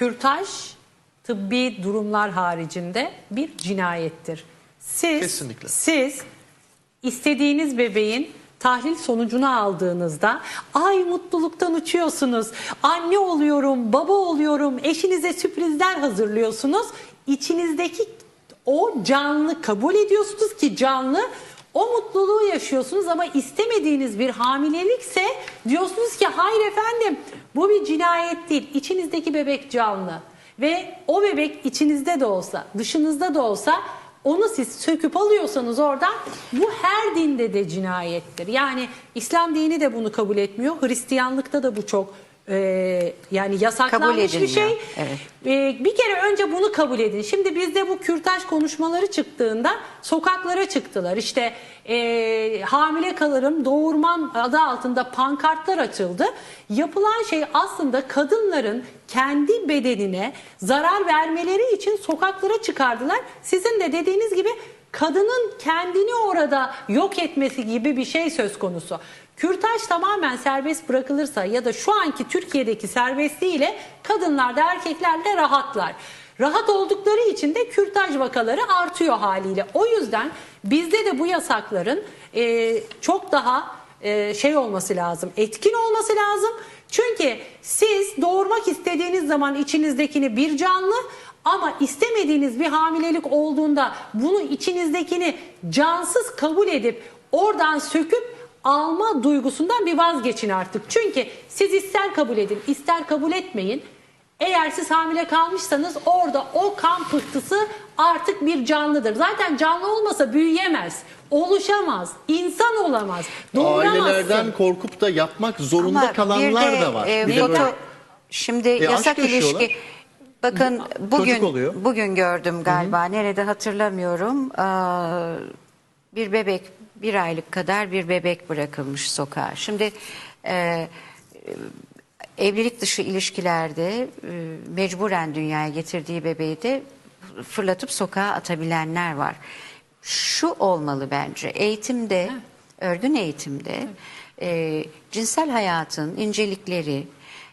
kürtaj tıbbi durumlar haricinde bir cinayettir. Siz Kesinlikle. siz istediğiniz bebeğin tahlil sonucunu aldığınızda ay mutluluktan uçuyorsunuz. Anne oluyorum, baba oluyorum, eşinize sürprizler hazırlıyorsunuz. İçinizdeki o canlı kabul ediyorsunuz ki canlı o mutluluğu yaşıyorsunuz ama istemediğiniz bir hamilelikse diyorsunuz ki hayır efendim bu bir cinayet değil. İçinizdeki bebek canlı ve o bebek içinizde de olsa dışınızda da olsa onu siz söküp alıyorsanız oradan bu her dinde de cinayettir. Yani İslam dini de bunu kabul etmiyor. Hristiyanlıkta da bu çok e, yani yasaklanmış bir şey. Evet. E, bir kere önce bunu kabul edin. Şimdi bizde bu kürtaj konuşmaları çıktığında sokaklara çıktılar. İşte e, hamile kalırım, doğurmam adı altında pankartlar açıldı. Yapılan şey aslında kadınların kendi bedenine zarar vermeleri için sokaklara çıkardılar. Sizin de dediğiniz gibi kadının kendini orada yok etmesi gibi bir şey söz konusu. Kürtaj tamamen serbest bırakılırsa ya da şu anki Türkiye'deki serbestliğiyle kadınlar da erkekler de rahatlar. Rahat oldukları için de kürtaj vakaları artıyor haliyle. O yüzden bizde de bu yasakların e, çok daha e, şey olması lazım, etkin olması lazım. Çünkü siz doğurmak istediğiniz zaman içinizdekini bir canlı ama istemediğiniz bir hamilelik olduğunda bunu içinizdekini cansız kabul edip oradan söküp alma duygusundan bir vazgeçin artık. Çünkü siz ister kabul edin ister kabul etmeyin. Eğer siz hamile kalmışsanız orada o kan pıhtısı artık bir canlıdır. Zaten canlı olmasa büyüyemez, oluşamaz, insan olamaz, doğuramazsın. Ailelerden korkup da yapmak zorunda Ama kalanlar bir de, da var. e, Bir de foto- böyle- Şimdi E, yasak ilişki. Bakın bugün bugün gördüm galiba. Nerede hatırlamıyorum. Aa, bir bebek bir aylık kadar bir bebek bırakılmış sokağa. Şimdi e, evlilik dışı ilişkilerde e, mecburen dünyaya getirdiği bebeği de fırlatıp sokağa atabilenler var. Şu olmalı bence eğitimde, örgün eğitimde e, cinsel hayatın incelikleri,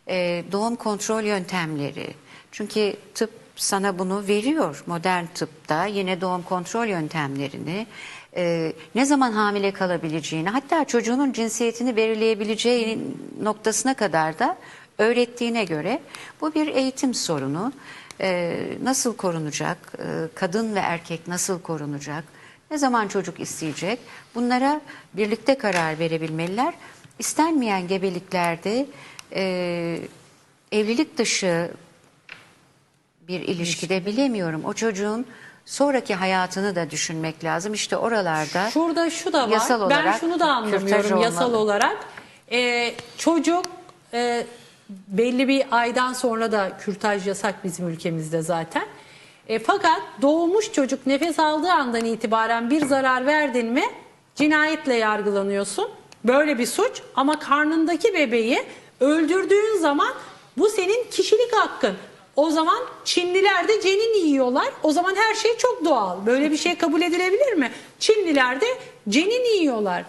e, doğum kontrol yöntemleri. Çünkü tıp sana bunu veriyor. Modern tıpta yine doğum kontrol yöntemlerini, e, ne zaman hamile kalabileceğini, hatta çocuğunun cinsiyetini belirleyebileceği noktasına kadar da öğrettiğine göre bu bir eğitim sorunu. E, nasıl korunacak, e, kadın ve erkek nasıl korunacak, ne zaman çocuk isteyecek bunlara birlikte karar verebilmeliler. İstenmeyen gebeliklerde e, evlilik dışı bir ilişkide bilemiyorum. O çocuğun sonraki hayatını da düşünmek lazım. İşte oralarda Şurada şu da var. Yasal ben olarak şunu da kürtaj anlamıyorum yasal olmalı. olarak. Ee, çocuk e, belli bir aydan sonra da kürtaj yasak bizim ülkemizde zaten. E, fakat doğmuş çocuk nefes aldığı andan itibaren bir zarar verdin mi cinayetle yargılanıyorsun. Böyle bir suç ama karnındaki bebeği öldürdüğün zaman bu senin kişilik hakkın. O zaman Çinliler de cenin yiyorlar. O zaman her şey çok doğal. Böyle bir şey kabul edilebilir mi? Çinliler de cenin yiyorlar.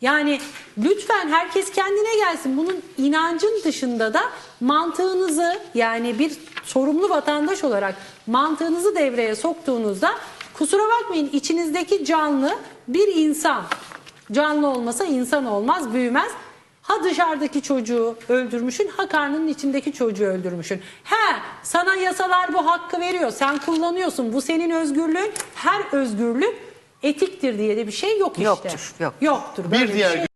Yani lütfen herkes kendine gelsin. Bunun inancın dışında da mantığınızı yani bir sorumlu vatandaş olarak mantığınızı devreye soktuğunuzda kusura bakmayın içinizdeki canlı bir insan. Canlı olmasa insan olmaz, büyümez. Ha dışarıdaki çocuğu öldürmüşün, ha karnının içindeki çocuğu öldürmüşün. He, sana yasalar bu hakkı veriyor. Sen kullanıyorsun. Bu senin özgürlüğün. Her özgürlük etiktir diye de bir şey yok işte. Yoktur, yok. Yoktur. Bir diğer şey